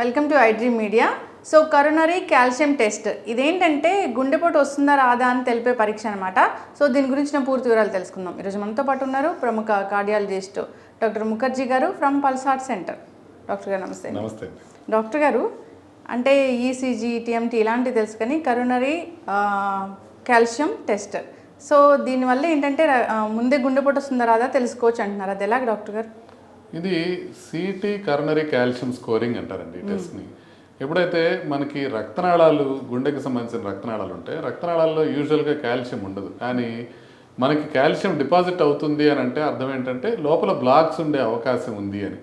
Welcome to iDream media. So coronary calcium test ఇదేంటంటే గుండెపోటు వస్తుందా రాదా అని తెలిపే పరీక్ష అనమాట సో దీని గురించిన పూర్తి వివరాలు తెలుసుకుందాం. ఈరోజు మనతో పాటు ఉన్నారు ప్రముఖ కార్డియాలజిస్ట్ డాక్టర్ ముఖర్జీ గారు ఫ్రమ్ పల్సాట్ సెంటర్. డాక్టర్ గారు నమస్తే. నమస్తే డాక్టర్ గారు అంటే ఈసీజీ టీఎంటీ ఇలాంటివి తెలుసు కానీ కరోనరీ కాల్షియం టెస్ట్. సో దీనివల్ల ఏంటంటే ముందే గుండెపోటు వస్తుందా రాదా తెలుసుకోవచ్చు అంటున్నారు. అది ఎలాగ డాక్టర్ గారు? ఇది సిటీ కరోనరీ కాల్షియం స్కోరింగ్ అంటారండి ఈ టెస్ట్ని ఎప్పుడైతే మనకి రక్తనాళాలు గుండెకి సంబంధించిన రక్తనాళాలు ఉంటాయి రక్తనాళాల్లో యూజువల్గా కాల్షియం ఉండదు. కానీ మనకి కాల్షియం డిపాజిట్ అవుతుంది అని అంటే అర్థం ఏంటంటే లోపల బ్లాక్స్ ఉండే అవకాశం ఉంది అని.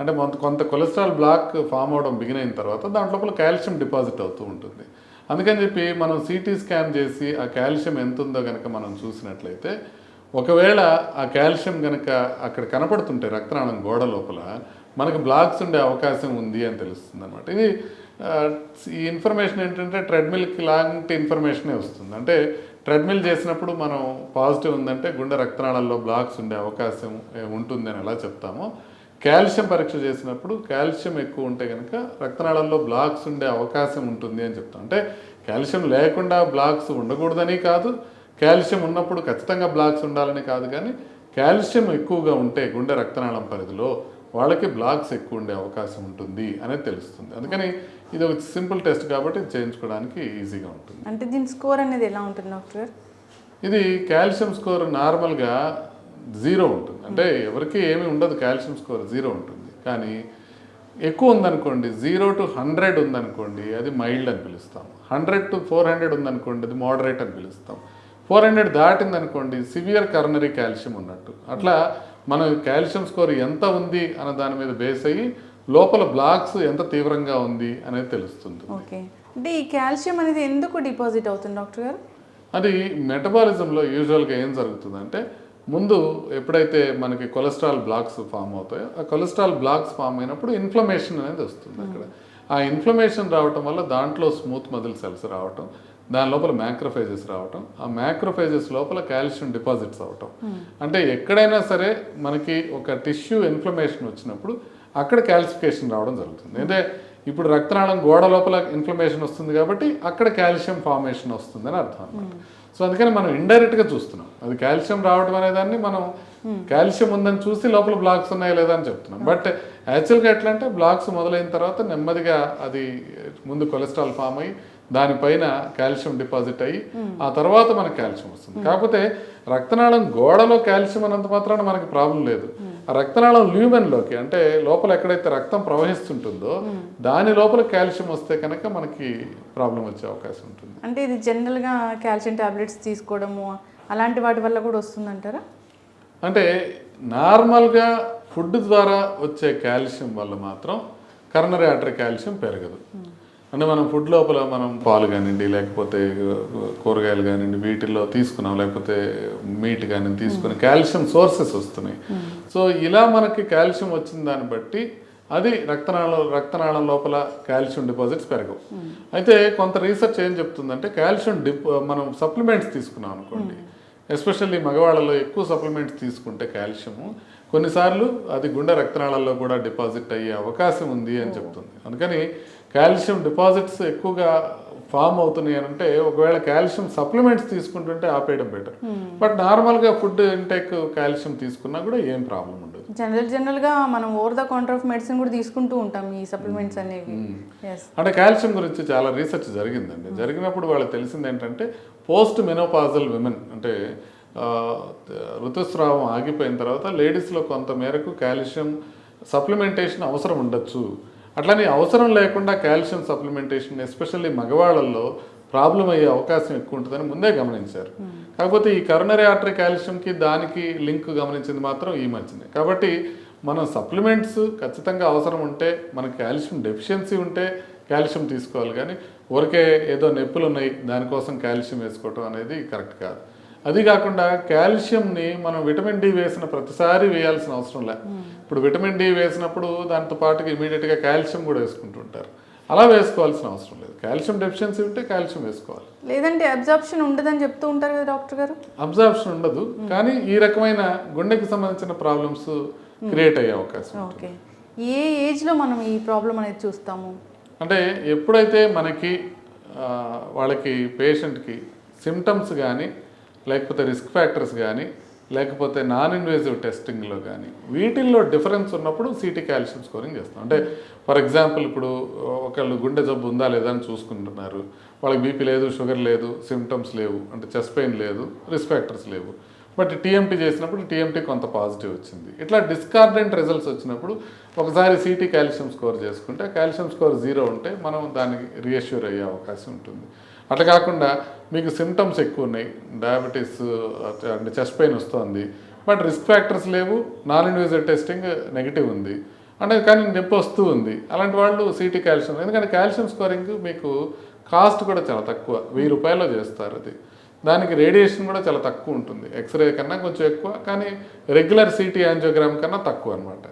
అంటే కొంత కొంత కొలెస్ట్రాల్ బ్లాక్ ఫామ్ అవడం బిగిన్ అయిన తర్వాత దాంట్ లోపల కాల్షియం డిపాజిట్ అవుతూ ఉంటుంది. అందుకని చెప్పి మనం సిటీ స్కాన్ చేసి ఆ కాల్షియం ఎంత ఉందో కనుక మనం చూసినట్లయితే ఒకవేళ ఆ కాల్షియం కనుక అక్కడ కనపడుతుంటే రక్తనాళం గోడ లోపల మనకు బ్లాక్స్ ఉండే అవకాశం ఉంది అని తెలుస్తుంది అనమాట ఇది ఈ ఇన్ఫర్మేషన్ ఏంటంటే ట్రెడ్మిల్కి లాంటి ఇన్ఫర్మేషనే వస్తుంది. అంటే ట్రెడ్మిల్ చేసినప్పుడు మనం పాజిటివ్ ఉందంటే గుండె రక్తనాళాల్లో బ్లాక్స్ ఉండే అవకాశం ఉంటుంది అని ఎలా చెప్తామో. కాల్షియం పరీక్ష చేసినప్పుడు కాల్షియం ఎక్కువ ఉంటే కనుక రక్తనాళాల్లో బ్లాక్స్ ఉండే అవకాశం ఉంటుంది అని చెప్తాం. అంటే కాల్షియం లేకుండా బ్లాక్స్ ఉండకూడదని కాదు కాల్షియం ఉన్నప్పుడు ఖచ్చితంగా బ్లాక్స్ ఉండాలని కాదు కానీ కాల్షియం ఎక్కువగా ఉంటే గుండె రక్తనాళం పరిధిలో వాళ్ళకి బ్లాక్స్ ఎక్కువ ఉండే అవకాశం ఉంటుంది అనేది తెలుస్తుంది. అందుకని ఇది ఒక సింపుల్ టెస్ట్ కాబట్టి చేయించుకోవడానికి ఈజీగా ఉంటుంది. అంటే దీని స్కోర్ అనేది ఎలా ఉంటుంది డాక్టర్? ఇది కాల్షియం స్కోర్ నార్మల్గా జీరో ఉంటుంది. అంటే ఎవరికి ఏమీ ఉండదు కాల్షియం స్కోర్ జీరో ఉంటుంది. కానీ ఎక్కువ ఉందనుకోండి జీరో టు హండ్రెడ్ ఉందనుకోండి అది మైల్డ్ అని పిలుస్తాం. హండ్రెడ్ టు ఫోర్ హండ్రెడ్ ఉందనుకోండి అది మోడరేట్ అని పిలుస్తాం. ఫోర్ హండ్రెడ్ దాటిందనుకోండి సివియర్ కరోనరీ కాల్షియం ఉన్నట్టు. అట్లా మనం కాల్షియం స్కోర్ ఎంత ఉంది అన్న దాని మీద బేస్ అయ్యి లోపల బ్లాక్స్ ఎంత తీవ్రంగా ఉంది అనేది తెలుస్తుంది. ఓకే. అంటే ఈ కాల్షియం అనేది ఎందుకు డిపాజిట్ అవుతుంది డాక్టర్ గారు? అది మెటబాలిజంలో యూజువల్గా ఏం జరుగుతుందంటే ముందు ఎప్పుడైతే మనకి కొలెస్ట్రాల్ బ్లాక్స్ ఫామ్ అవుతాయో ఆ కొలెస్ట్రాల్ బ్లాక్స్ ఫామ్ అయినప్పుడు ఇన్ఫ్లమేషన్ అనేది వస్తుంది అక్కడ. ఆ ఇన్ఫ్లమేషన్ రావటం వల్ల దాంట్లో స్మూత్ మజిల్ సెల్స్ రావటం దాని లోపల మ్యాక్రోఫేజెస్ రావటం ఆ మ్యాక్రోఫేజెస్ లోపల కాల్షియం డిపాజిట్స్ అవటం. అంటే ఎక్కడైనా సరే మనకి ఒక టిష్యూ ఇన్ఫ్లమేషన్ వచ్చినప్పుడు అక్కడ కాల్సిఫికేషన్ రావడం జరుగుతుంది. అంటే ఇప్పుడు రక్తనాళం గోడ లోపల ఇన్ఫ్లమేషన్ వస్తుంది కాబట్టి అక్కడ కాల్షియం ఫార్మేషన్ వస్తుందని అర్థం అనమాట సో అందుకని మనం ఇండైరెక్ట్గా చూస్తున్నాం. అది కాల్షియం రావడం అనే దాన్ని మనం కాల్షియం ఉందని చూసి లోపల బ్లాక్స్ ఉన్నాయా లేదా అని చెప్తున్నాం. బట్ యాక్చువల్గా ఎట్లా అంటే బ్లాక్స్ మొదలైన తర్వాత నెమ్మదిగా అది ముందు కొలెస్ట్రాల్ ఫామ్ అయ్యి దానిపైన కాల్షియం డిపాజిట్ అయ్యి ఆ తర్వాత మనకు కాల్షియం వస్తుంది. కాకపోతే రక్తనాళం గోడలో కాల్షియం అన్నంత మాత్రాన మనకి ప్రాబ్లం లేదు. ఆ రక్తనాళం ల్యూమెన్లోకి అంటే లోపల ఎక్కడైతే రక్తం ప్రవహిస్తుంటుందో దాని లోపల కాల్షియం వస్తే కనుక మనకి ప్రాబ్లం వచ్చే అవకాశం ఉంటుంది. అంటే ఇది జనరల్గా కాల్షియం టాబ్లెట్స్ తీసుకోవడము అలాంటి వాటి వల్ల కూడా వస్తుందంటారా? అంటే నార్మల్గా ఫుడ్ ద్వారా వచ్చే కాల్షియం వల్ల మాత్రం కర్నరీ ఆర్టరీ కాల్షియం పెరగదు. అంటే మనం ఫుడ్ లోపల మనం పాలు కానివ్వండి లేకపోతే కూరగాయలు కానివ్వండి వీటిల్లో తీసుకున్నాం లేకపోతే మీట్ కానీ తీసుకుని కాల్షియం సోర్సెస్ వస్తున్నాయి. సో ఇలా మనకి కాల్షియం వచ్చిన దాన్ని బట్టి అది రక్తనాళం రక్తనాళం లోపల కాల్షియం డిపాజిట్స్ పెరగవు. అయితే కొంత రీసెర్చ్ ఏం చెప్తుందంటే కాల్షియం డిప్ మనం సప్లిమెంట్స్ తీసుకున్నాం అనుకోండి ఎస్పెషల్లీ మగవాళ్ళలో ఎక్కువ సప్లిమెంట్స్ తీసుకుంటే కాల్షియము కొన్నిసార్లు అది గుండె రక్తనాళాల్లో కూడా డిపాజిట్ అయ్యే అవకాశం ఉంది అని చెప్తుంది. అందుకని కాల్షియం డిపాజిట్స్ ఎక్కువగా ఫామ్ అవుతున్నాయి అని అంటే ఒకవేళ కాల్షియం సప్లిమెంట్స్ తీసుకుంటుంటే ఆపేయడం బెటర్. బట్ నార్మల్గా ఫుడ్ ఇంటేక్ కాల్షియం తీసుకున్నా కూడా ఏం ప్రాబ్లం ఉండదు. జనరల్ జనరల్గా మనం over the counter of medicine కూడా తీసుకుంటూ ఉంటాం ఈ సప్లిమెంట్స్ అనేవి. ఎస్ అంటే కాల్షియం గురించి చాలా రీసెర్చ్ జరిగిందండి. జరిగినప్పుడు వాళ్ళకి తెలిసింది ఏంటంటే పోస్ట్ మెనోపాజల్ విమెన్ అంటే ఋతుస్రావం ఆగిపోయిన తర్వాత లేడీస్లో కొంత మేరకు కాల్షియం సప్లిమెంటేషన్ అవసరం ఉండొచ్చు. అట్లనే అవసరం లేకుండా కాల్షియం సప్లిమెంటేషన్ ఎస్పెషల్లీ మగవాళ్ళల్లో ప్రాబ్లం అయ్యే అవకాశం ఎక్కువ ఉంటుందని ముందే గమనించారు. కాకపోతే ఈ కరోనరీ ఆర్టరీ కాల్షియంకి దానికి లింక్ గమనించింది మాత్రం ఈ మధ్యనే. కాబట్టి మనం సప్లిమెంట్స్ ఖచ్చితంగా అవసరం ఉంటే మనకి కాల్షియం డెఫిషియన్సీ ఉంటే కాల్షియం తీసుకోవాలి. కానీ ఊరికే ఏదో నొప్పులు ఉన్నాయి దానికోసం కాల్షియం వేసుకోవటం అనేది కరెక్ట్ కాదు. అది కాకుండా కాల్షియంని మనం విటమిన్ డి వేసిన ప్రతిసారి వేయాల్సిన అవసరం లే. ఇప్పుడు విటమిన్ డి వేసినప్పుడు దాంతో పాటుగా ఇమీడియట్గా కాల్షియం కూడా వేసుకుంటుంటారు. అలా వేసుకోవాల్సిన అవసరం లేదు. కాల్షియం డెఫిషియన్సీ ఉంటే కాల్షియం వేసుకోవాలి. లేదంటే అబ్జార్ప్షన్ ఉండదని చెప్తూ ఉంటారు కదా డాక్టర్ గారు? అబ్జార్ప్షన్ ఉండదు. కానీ ఈ రకమైన గుండెకి సంబంధించిన ప్రాబ్లమ్స్ క్రియేట్ అయ్యే అవకాశం ఓకే. ఏ ఏజ్లో మనం ఈ ప్రాబ్లం అనేది చూస్తాము? అంటే ఎప్పుడైతే మనకి వాళ్ళకి పేషెంట్కి సిమ్టమ్స్ కానీ లేకపోతే రిస్క్ ఫ్యాక్టర్స్ కానీ లేకపోతే నాన్ ఇన్వేజివ్ టెస్టింగ్లో కానీ వీటిల్లో డిఫరెన్స్ ఉన్నప్పుడు సిటీ కాల్షియం స్కోరింగ్ చేస్తాం. అంటే ఫర్ ఎగ్జాంపుల్ ఇప్పుడు ఒకళ్ళు గుండె జబ్బు ఉందా లేదా అని చూసుకుంటున్నారు. వాళ్ళకి బీపీ లేదు షుగర్ లేదు సిమ్టమ్స్ లేవు అంటే చెస్ట్ పెయిన్ లేదు రిస్క్ ఫ్యాక్టర్స్ లేవు. బట్ టీఎంటీ చేసినప్పుడు టీఎంటీ కొంత పాజిటివ్ వచ్చింది. ఇట్లా డిస్కార్డెంట్ రిజల్ట్స్ వచ్చినప్పుడు ఒకసారి సిటీ కాల్షియం స్కోర్ చేసుకుంటే కాల్షియం స్కోర్ జీరో ఉంటే మనం దానికి రియాష్యూర్ అయ్యే అవకాశం ఉంటుంది. అట్లా కాకుండా మీకు సిమ్టమ్స్ ఎక్కువ ఉన్నాయి. డయాబెటీస్ అంటే చెస్ట్ పెయిన్ వస్తుంది. బట్ రిస్క్ ఫ్యాక్టర్స్ లేవు. నాన్ ఇన్వేజివ్ టెస్టింగ్ నెగిటివ్ ఉంది. అంటే కానీ నొప్పి వస్తూ ఉంది. అలాంటి వాళ్ళు సిటీ కాల్షియం ఎందుకంటే కాల్షియం స్కోరింగ్ మీకు కాస్ట్ కూడా చాలా తక్కువ. వెయ్యి రూపాయల్లో చేస్తారు అది. దానికి రేడియేషన్ కూడా చాలా తక్కువ ఉంటుంది. ఎక్స్రే కన్నా కొంచెం ఎక్కువ కానీ రెగ్యులర్ సిటీ యాంజియోగ్రామ్ కన్నా తక్కువ అనమాట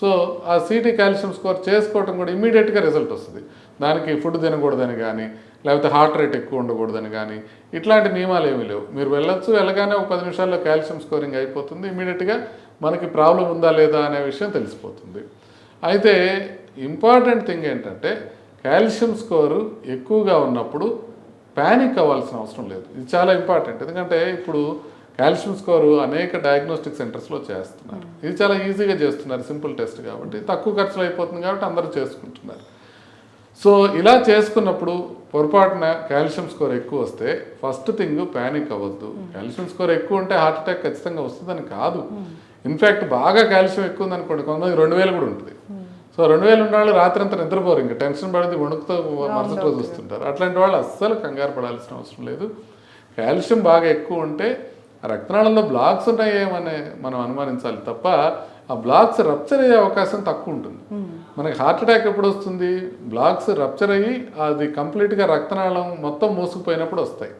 సో ఆ సిటీ కాల్షియం స్కోర్ చేసుకోవడం కూడా ఇమీడియట్గా రిజల్ట్ వస్తుంది. దానికి ఫుడ్ తినకూడదని కానీ లేకపోతే హార్ట్ రేట్ ఎక్కువ ఉండకూడదని కానీ ఇట్లాంటి నియమాలు ఏమీ లేవు. మీరు వెళ్ళొచ్చు వెళ్ళగానే ఒక పది నిమిషాల్లో కాల్షియం స్కోరింగ్ అయిపోతుంది. ఇమీడియట్గా మనకి ప్రాబ్లం ఉందా లేదా అనే విషయం తెలిసిపోతుంది. అయితే ఇంపార్టెంట్ థింగ్ ఏంటంటే కాల్షియం స్కోరు ఎక్కువగా ఉన్నప్పుడు ప్యానిక్ అవ్వాల్సిన అవసరం లేదు. ఇది చాలా ఇంపార్టెంట్ ఎందుకంటే ఇప్పుడు కాల్షియం స్కోరు అనేక డయాగ్నోస్టిక్ సెంటర్స్లో చేస్తున్నారు. ఇది చాలా ఈజీగా చేస్తున్నారు సింపుల్ టెస్ట్ కాబట్టి. తక్కువ ఖర్చులో అయిపోతుంది కాబట్టి అందరూ చేసుకుంటున్నారు. సో ఇలా చేసుకున్నప్పుడు పొరపాటున కాల్షియం స్కోర్ ఎక్కువ వస్తే ఫస్ట్ థింగ్ ప్యానిక్ అవ్వద్దు. కాల్షియం స్కోర్ ఎక్కువ ఉంటే హార్ట్ అటాక్ ఖచ్చితంగా వస్తుందని కాదు. ఇన్ఫ్యాక్ట్ బాగా కాల్షియం ఎక్కువ ఉంది అనుకోండి కొంతమంది రెండు వేలు కూడా ఉంటుంది. సో రెండు వేలు ఉన్న వాళ్ళు రాత్రి అంతా నిద్రపోరు ఇంకా టెన్షన్ పడితే వణుకుతో మరుసటి రోజు వస్తుంటారు. అట్లాంటి వాళ్ళు అస్సలు కంగారు పడాల్సిన అవసరం లేదు. కాల్షియం బాగా ఎక్కువ ఉంటే రక్తనాళంలో బ్లాక్స్ ఉన్నాయేమని మనం అనుమానించాలి తప్ప ఆ బ్లాక్స్ రప్చర్ అయ్యే అవకాశం తక్కువ ఉంటుంది. మనకి హార్ట్ అటాక్ ఎప్పుడు వస్తుంది? బ్లాక్స్ రప్చర్ అయ్యి అది కంప్లీట్గా రక్తనాళం మొత్తం మూసుకుపోయినప్పుడు వస్తాయి.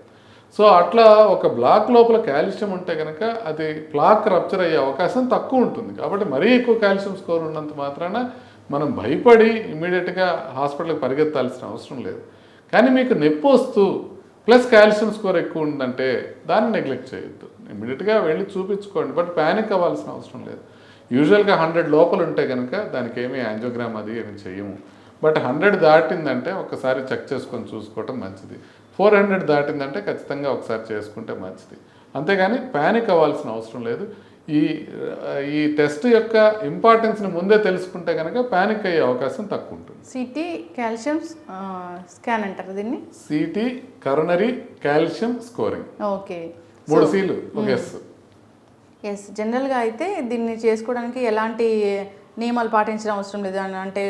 సో అట్లా ఒక బ్లాక్ లోపల కాల్షియం ఉంటే కనుక అది ప్లాక్ రప్చర్ అయ్యే అవకాశం తక్కువ ఉంటుంది. కాబట్టి మరీ ఎక్కువ కాల్షియం స్కోర్ ఉన్నంత మాత్రాన మనం భయపడి ఇమీడియట్గా హాస్పిటల్కి పరిగెత్తాల్సిన అవసరం లేదు. కానీ మీకు నొప్పి వస్తూ ప్లస్ కాల్షియం స్కోర్ ఎక్కువ ఉందంటే దాన్ని నెగ్లెక్ట్ చేయొద్దు. ఇమీడియట్గా వెళ్ళి చూపించుకోండి. బట్ ప్యానిక్ అవ్వాల్సిన అవసరం లేదు. యూజువల్గా హండ్రెడ్ లోపల ఉంటే కనుక దానికి ఏమీ యాంజోగ్రామ్ అది ఏమి చేయము బట్ హండ్రెడ్ దాటిందంటే ఒకసారి చెక్ చేసుకొని చూసుకోవటం మంచిది. ఫోర్ హండ్రెడ్ దాటిందంటే ఖచ్చితంగా ఒకసారి చేసుకుంటే మంచిది. అంతేగాని ప్యానిక్ అవ్వాల్సిన అవసరం లేదు. ఈ ఈ టెస్ట్ యొక్క ఇంపార్టెన్స్ని ముందే తెలుసుకుంటే కనుక ప్యానిక్ అయ్యే అవకాశం తక్కువ ఉంటుంది. సిటీ కాల్షియం స్కాన్ అంటారు దీన్ని? CT coronary calcium scoring okay. మూడు సీలు ఒక ఎస్ ఎస్ జనరల్గా అయితే దీన్ని చేసుకోవడానికి ఎలాంటి నియమాలు పాటించడం అవసరం లేదు. అని అంటే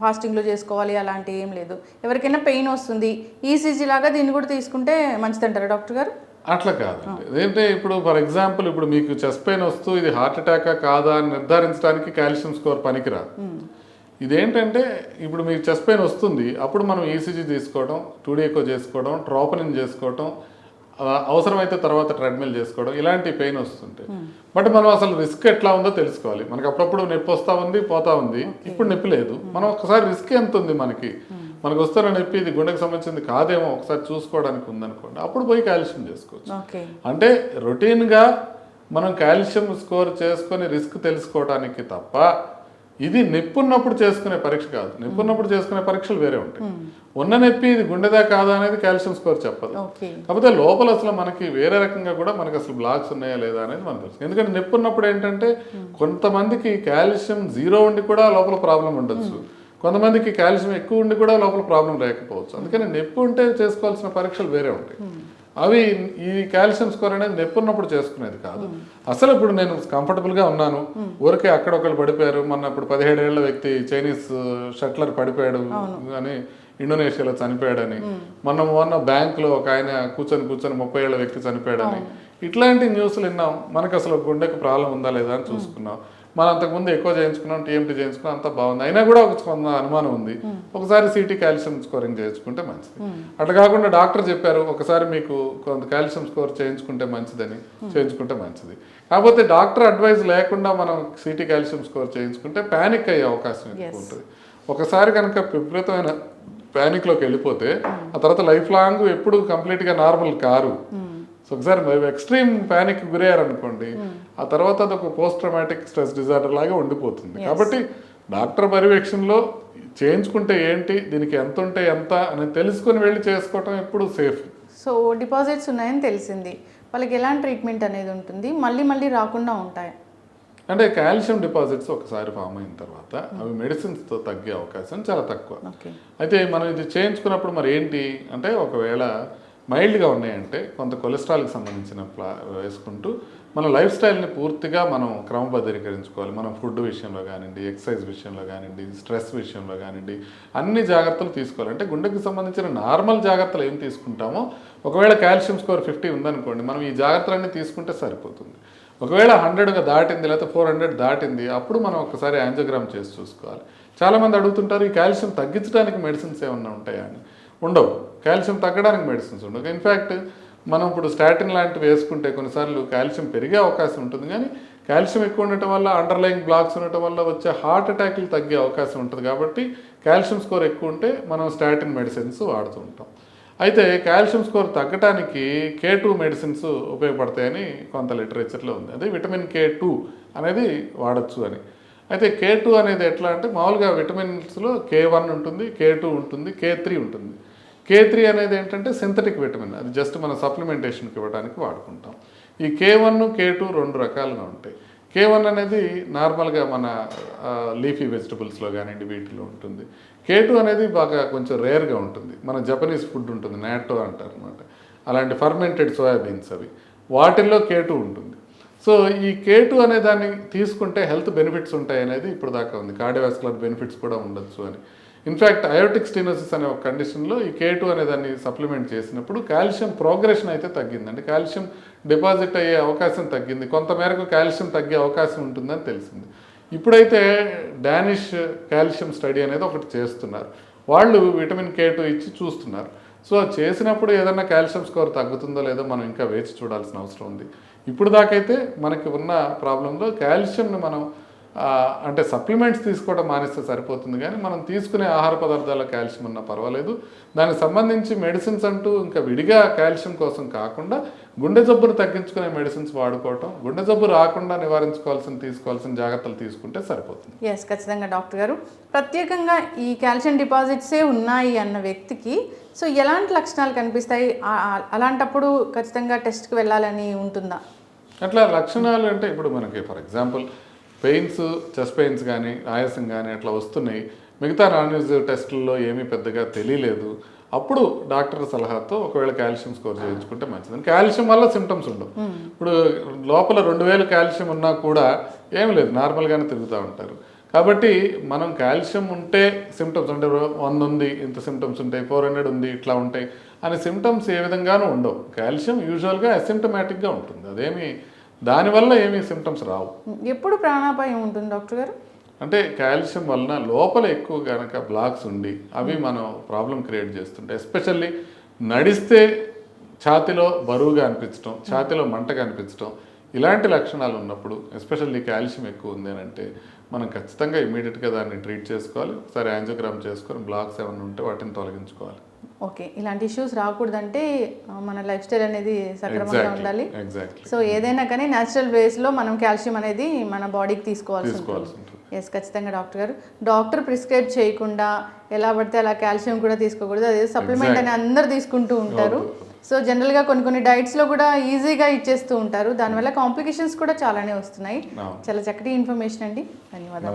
ఫాస్టింగ్లో చేసుకోవాలి అలాంటి ఏం లేదు. ఎవరికైనా పెయిన్ వస్తుంది ఈసీజీ లాగా దీన్ని కూడా తీసుకుంటే మంచిదంటారా డాక్టర్ గారు? అట్లా కాదండి. ఏంటంటే ఇప్పుడు ఫర్ ఎగ్జాంపుల్ ఇప్పుడు మీకు చెస్ట్ పెయిన్ వస్తూ ఇది హార్ట్ అటాకా కాదా అని నిర్ధారించడానికి కాల్షియం స్కోర్ పనికిరాదు. ఇదేంటంటే ఇప్పుడు మీకు చెస్ట్ పెయిన్ వస్తుంది అప్పుడు మనం ఈసీజీ తీసుకోవడం టూడీకో చేసుకోవడం ట్రోపనిన్ చేసుకోవడం అవసరమైతే తర్వాత ట్రెడ్మిల్ చేసుకోవడం ఇలాంటి పెయిన్ వస్తుంటాయి. బట్ మనం అసలు రిస్క్ ఎట్లా ఉందో తెలుసుకోవాలి. మనకి అప్పుడప్పుడు నొప్పి వస్తూ ఉంది పోతా ఉంది. ఇప్పుడు నొప్పి లేదు. మనం ఒకసారి రిస్క్ ఎంత ఉంది మనకి? మనకు వస్తున్న నొప్పి ఇది గుండెకి సంబంధించింది కాదేమో ఒకసారి చూసుకోవడానికి ఉందనుకోండి అప్పుడు పోయి కాల్షియం చేసుకోవచ్చు. అంటే రొటీన్గా మనం కాల్షియం స్కోర్ చేసుకొని రిస్క్ తెలుసుకోవడానికి తప్ప ఇది నొప్పి ఉన్నప్పుడు చేసుకునే పరీక్ష కాదు. నొప్పి ఉన్నప్పుడు చేసుకునే పరీక్షలు వేరే ఉంటాయి. ఉన్న నొప్పి ఇది గుండెదా కాదా అనేది కాల్షియం స్కోర్ చెప్పదు. కాకపోతే లోపల అసలు మనకి వేరే రకంగా కూడా మనకి అసలు బ్లాక్స్ ఉన్నాయా లేదా అనేది మనకు తెలుసు. ఎందుకంటే నొప్పి ఉన్నప్పుడు ఏంటంటే కొంతమందికి కాల్షియం జీరో ఉండి కూడా లోపల ప్రాబ్లం ఉండొచ్చు. కొంతమందికి కాల్షియం ఎక్కువ ఉండి కూడా లోపల ప్రాబ్లం లేకపోవచ్చు. అందుకని నొప్పి ఉంటే చేసుకోవాల్సిన పరీక్షలు వేరే ఉంటాయి. అవి ఈ కాల్షియం స్కోర్ అనేది నొప్పి ఉన్నప్పుడు చేసుకునేది కాదు. అసలు ఇప్పుడు నేను comfortable గా ఉన్నాను. ఊరికే అక్కడ ఒకళ్ళు పడిపోయారు. మొన్న ఇప్పుడు పదిహేడేళ్ళ వ్యక్తి చైనీస్ షట్లర్ పడిపోయాడు అని ఇండోనేషియాలో చనిపోయాడని. మొన్న మొన్న బ్యాంకులో ఒక ఆయన కూర్చొని కూర్చొని ముప్పై ఏళ్ళ వ్యక్తి చనిపోయాడని. ఇట్లాంటి న్యూస్లు విన్నాం. మనకు అసలు గుండెకు ప్రాబ్లం ఉందా లేదా అని చూసుకున్నాం. మనం అంతకుముందు ఎక్కువ చేయించుకున్నాం టీఎంటీ చేయించుకున్నాం అంతా బాగుంది. అయినా కూడా ఒక కొంత అనుమానం ఉంది. ఒకసారి సిటీ కాల్షియం స్కోరింగ్ చేయించుకుంటే మంచిది. అట్లా కాకుండా డాక్టర్ చెప్పారు ఒకసారి మీకు కొంత కాల్షియం స్కోర్ చేయించుకుంటే మంచిదని చేయించుకుంటే మంచిది. కాకపోతే డాక్టర్ అడ్వైస్ లేకుండా మనం సిటీ కాల్షియం స్కోర్ చేయించుకుంటే ప్యానిక్ అయ్యే అవకాశం ఎక్కువ ఉంటుంది. ఒకసారి కనుక విపరీతమైన ప్యానిక్లోకి వెళ్ళిపోతే ఆ తర్వాత లైఫ్ లాంగ్ ఎప్పుడు కంప్లీట్గా నార్మల్ కారు. సో ఒకసారి ఎక్స్ట్రీమ్ ప్యానిక్ గురయ్యారనుకోండి ఆ తర్వాత అది ఒక పోస్ట్ ట్రమాటిక్ స్ట్రెస్ డిజార్డర్ లాగా ఉండిపోతుంది. కాబట్టి డాక్టర్ పర్యవేక్షణలో చేయించుకుంటే ఏంటి దీనికి ఎంత ఉంటే ఎంత అని తెలుసుకొని వెళ్ళి చేసుకోవటం ఎప్పుడు సేఫ్ సో డిపాజిట్స్ ఉన్నాయని తెలిసింది. వాళ్ళకి ఎలాంటి ట్రీట్మెంట్ అనేది ఉంటుంది? మళ్ళీ మళ్ళీ రాకుండా ఉంటాయి? అంటే కాల్షియం డిపాజిట్స్ ఒకసారి ఫామ్ అయిన తర్వాత అవి మెడిసిన్స్తో తగ్గే అవకాశం చాలా తక్కువ. అయితే మనం ఇది చేయించుకున్నప్పుడు మరి ఏంటి? అంటే ఒకవేళ మైల్డ్గా ఉన్నాయంటే కొంత కొలెస్ట్రాల్కి సంబంధించిన ప్లా వేసుకుంటూ మన లైఫ్ స్టైల్ని పూర్తిగా మనం క్రమబద్ధీకరించుకోవాలి. మనం ఫుడ్ విషయంలో కానివ్వండి ఎక్సర్సైజ్ విషయంలో కానివ్వండి స్ట్రెస్ విషయంలో కానివ్వండి అన్ని జాగ్రత్తలు తీసుకోవాలి. అంటే గుండెకి సంబంధించిన నార్మల్ జాగ్రత్తలు ఏం తీసుకుంటామో ఒకవేళ కాల్షియం స్కోర్ ఫిఫ్టీ ఉందనుకోండి మనం ఈ జాగ్రత్తలన్నీ తీసుకుంటే సరిపోతుంది. ఒకవేళ హండ్రెడ్గా దాటింది లేకపోతే ఫోర్ హండ్రెడ్ దాటింది అప్పుడు మనం ఒకసారి యాంజోగ్రామ్ చేసి చూసుకోవాలి. చాలామంది అడుగుతుంటారు ఈ కాల్షియం తగ్గించడానికి మెడిసిన్స్ ఏమన్నా ఉంటాయా అని. ఉండవు. కాల్షియం తగ్గడానికి మెడిసిన్స్ ఉండవు. ఇన్ఫ్యాక్ట్ మనం ఇప్పుడు స్టాటిన్ లాంటివి వేసుకుంటే కొన్నిసార్లు కాల్షియం పెరిగే అవకాశం ఉంటుంది. కానీ కాల్షియం ఎక్కువ ఉండటం వల్ల అండర్లైన్ బ్లాక్స్ ఉండటం వల్ల వచ్చే హార్ట్ అటాక్లు తగ్గే అవకాశం ఉంటుంది కాబట్టి కాల్షియం స్కోర్ ఎక్కువ ఉంటే మనం స్టాటిన్ మెడిసిన్స్ వాడుతూ ఉంటాం. అయితే కాల్షియం స్కోర్ తగ్గడానికి కే టూ మెడిసిన్స్ ఉపయోగపడతాయని కొంత లిటరేచర్లో ఉంది. అదే విటమిన్ కే టూ అనేది వాడచ్చు అని. అయితే కే టూ అనేది ఎట్లా అంటే మామూలుగా విటమిన్స్లో కే వన్ ఉంటుంది కే టూ ఉంటుంది కే త్రీ ఉంటుంది. కే త్రీ అనేది ఏంటంటే సింథటిక్ విటమిన్ అది జస్ట్ మన సప్లిమెంటేషన్కి ఇవ్వడానికి వాడుకుంటాం. ఈ కే వన్ కే టూ రెండు రకాలుగా ఉంటాయి. కే వన్ అనేది నార్మల్గా మన లీఫీ వెజిటబుల్స్లో కానివ్వండి వీటిలో ఉంటుంది. కే టూ అనేది బాగా కొంచెం రేర్గా ఉంటుంది. మన జపనీస్ ఫుడ్ ఉంటుంది నాటో అంటారు అనమాట అలాంటి ఫర్మెంటెడ్ సోయాబీన్స్ అవి. వాటిల్లో కే టూ ఉంటుంది. సో ఈ కే టూ అనే దాన్ని తీసుకుంటే హెల్త్ బెనిఫిట్స్ ఉంటాయి అనేది ఇప్పుడు దాకా ఉంది. కార్డియోవాస్కులర్ బెనిఫిట్స్ కూడా ఉండొచ్చు అని. ఇన్ఫ్యాక్ట్ అయోటిక్ స్టీనోసిస్ అనే ఒక కండిషన్లో ఈ కే టూ అనే దాన్ని సప్లిమెంట్ చేసినప్పుడు కాల్షియం ప్రోగ్రెషన్ అయితే తగ్గిందండి. కాల్షియం డిపాజిట్ అయ్యే అవకాశం తగ్గింది. కొంతమేరకు కాల్షియం తగ్గే అవకాశం ఉంటుందని తెలిసింది. ఇప్పుడైతే డానిష్ కాల్షియం స్టడీ అనేది ఒకటి చేస్తున్నారు. వాళ్ళు విటమిన్ కే టూ ఇచ్చి చూస్తున్నారు. సో చేసినప్పుడు ఏదైనా కాల్షియం స్కోర్ తగ్గుతుందో లేదో మనం ఇంకా వేచి చూడాల్సిన అవసరం ఉంది. ఇప్పుడు దాకైతే మనకి ఉన్న ప్రాబ్లంలో కాల్షియంని మనం అంటే సప్లిమెంట్స్ తీసుకోవడం మానేస్తే సరిపోతుంది కానీ మనం తీసుకునే ఆహార పదార్థాల్లో కాల్షియం ఉన్నా పర్వాలేదు. దానికి సంబంధించి మెడిసిన్స్ అంటూ ఇంకా విడిగా కాల్షియం కోసం కాకుండా గుండె జబ్బును తగ్గించుకునే మెడిసిన్స్ వాడుకోవటం గుండె జబ్బు రాకుండా నివారించుకోవాల్సిన తీసుకోవాల్సిన జాగ్రత్తలు తీసుకుంటే సరిపోతుంది. ఎస్ ఖచ్చితంగా డాక్టర్ గారు. ప్రత్యేకంగా ఈ కాల్షియం డిపాజిట్సే ఉన్నాయి అన్న వ్యక్తికి సో ఎలాంటి లక్షణాలు కనిపిస్తాయి? అలాంటప్పుడు ఖచ్చితంగా టెస్ట్కి వెళ్ళాలని ఉంటుందా? అట్లా లక్షణాలు అంటే ఇప్పుడు మనకి for example pains chest pains కానీ ఆయాసం కానీ అట్లా వస్తున్నాయి. మిగతా నాన్ ఇన్వేజివ్ టెస్టుల్లో ఏమీ పెద్దగా తెలియలేదు. అప్పుడు డాక్టర్ సలహాతో ఒకవేళ కాల్షియం స్కోర్ చేయించుకుంటే మంచిది కాల్షియం వల్ల సిమ్టమ్స్ ఉండవు. ఇప్పుడు లోపల రెండు వేలు కాల్షియం ఉన్నా కూడా ఏమి లేదు. నార్మల్గానే తిరుగుతూ ఉంటారు. కాబట్టి మనం కాల్షియం ఉంటే సిమ్టమ్స్ అంటే వంద ఉంది ఇంత సిమ్టమ్స్ ఉంటాయి ఫోర్ హండ్రెడ్ ఉంది ఇట్లా ఉంటాయి. అనే సిమ్టమ్స్ ఏ విధంగానూ ఉండవు. కాల్షియం యూజువల్గా అసిమ్టమాటిక్గా ఉంటుంది. అదేమి దానివల్ల ఏమీ సిమ్టమ్స్ రావు. ఎప్పుడు ప్రాణాపాయం ఉంటుంది డాక్టర్ గారు? అంటే కాల్షియం వలన లోపల ఎక్కువ కనుక బ్లాక్స్ ఉండి అవి మనం ప్రాబ్లం క్రియేట్ చేస్తుంటాయి. ఎస్పెషల్లీ నడిస్తే ఛాతిలో బరువుగా అనిపించడం ఛాతిలో మంటగా అనిపించడం ఇలాంటి లక్షణాలు ఉన్నప్పుడు ఎస్పెషల్లీ కాల్షియం ఎక్కువ ఉంది అని అంటే మనం ఖచ్చితంగా ఇమీడియట్గా దాన్ని ట్రీట్ చేసుకోవాలి. ఒకసారి యాంజియోగ్రామ్ చేసుకొని బ్లాక్స్ ఏమైనా ఉంటే వాటిని తొలగించుకోవాలి. ఓకే ఇలాంటి ఇష్యూస్ రాకూడదంటే మన లైఫ్ స్టైల్ అనేది సక్రమంగా ఉండాలి. సో ఏదైనా కానీ న్యాచురల్ వేస్లో మనం కాల్షియం అనేది మన బాడీకి తీసుకోవాల్సి ఉంటుంది. ఎస్ ఖచ్చితంగా డాక్టర్ గారు. డాక్టర్ ప్రిస్క్రైబ్ చేయకుండా ఎలా పడితే అలా కాల్షియం కూడా తీసుకోకూడదు. అదే సప్లిమెంట్ అని అందరు తీసుకుంటూ ఉంటారు. సో జనరల్గా కొన్ని కొన్ని డైట్స్లో కూడా ఈజీగా ఇచ్చేస్తూ ఉంటారు. దానివల్ల కాంప్లికేషన్స్ కూడా చాలానే వస్తున్నాయి. చాలా చక్కటి ఇన్ఫర్మేషన్ అండి. ధన్యవాదాలు.